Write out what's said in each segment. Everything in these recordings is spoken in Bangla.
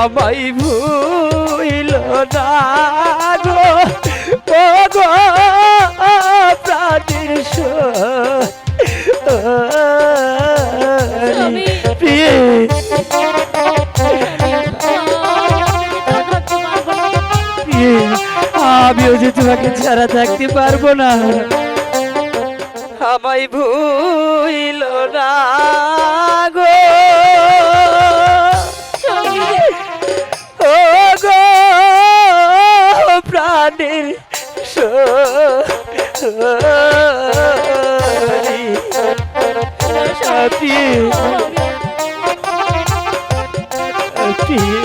আমায় ভুইল না গো ও গো প্রাণীর স্বামী। প্রিয়। প্রিয়ে, আমিও যে তোমাকে ছাড়া থাকতে পারব না। আমায় ভুইল না প্রিয়ে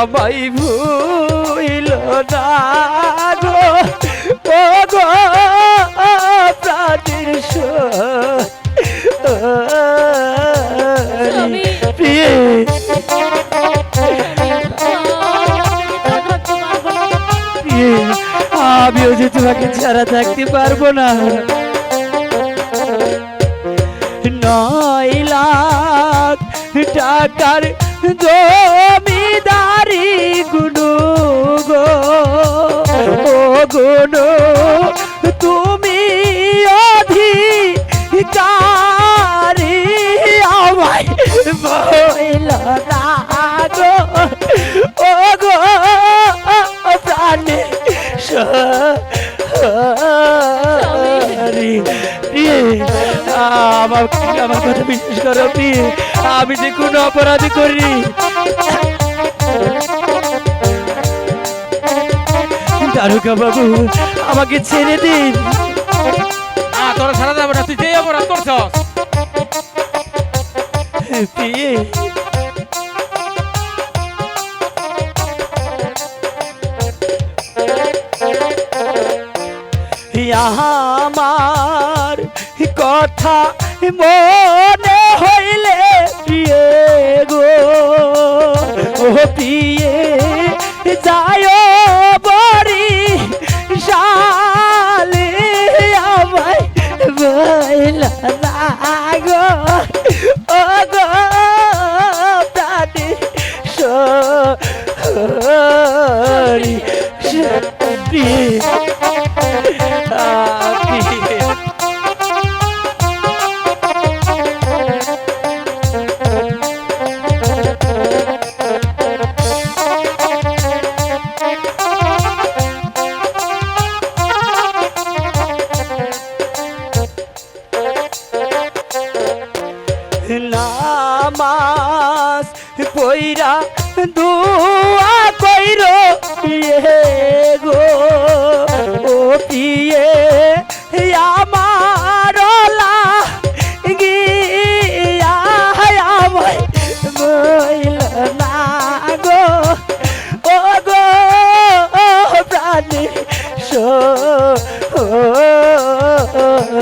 আমায় ভুইল না। তোমাকে ছাড়া থাকতে পারব না। নয় লাখ টাকার জমিদারি গুনু গো ও গুনু। আমার কথা বিশ্বাস করো প্রিয়ে আমি যে কোনো অপরাধ করি দারুকা বাবু আমাকে ছেড়ে দিন। তোরা ছাড়া যাবে না তুই যেই অপরাধ করছস। আমার কথা মনে হইলে প্রিয়ে গো। ও প্রিয়ে, যায় বরি শালে আমায় বইলা গো ও গো সরি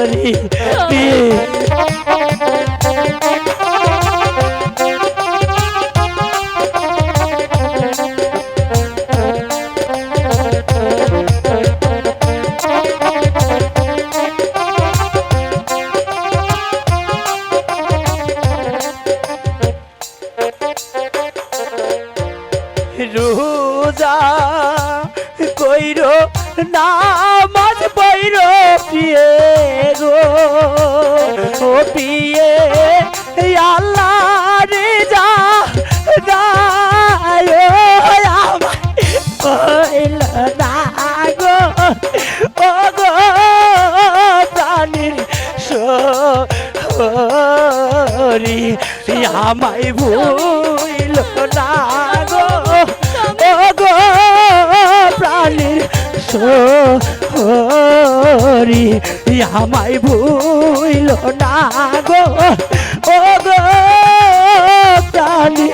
পিয়ে রোজা কইর নামাজ পইর পিয়ে গো। ও পিয়ে আল্লাহ রে যা আমায় কইল না গো। ও গো, প্রাণীর সরি, আমায় ভুইল না ও গো, প্রাণীর সরি। আমায় ভুল না গো। ও গো প্রাণী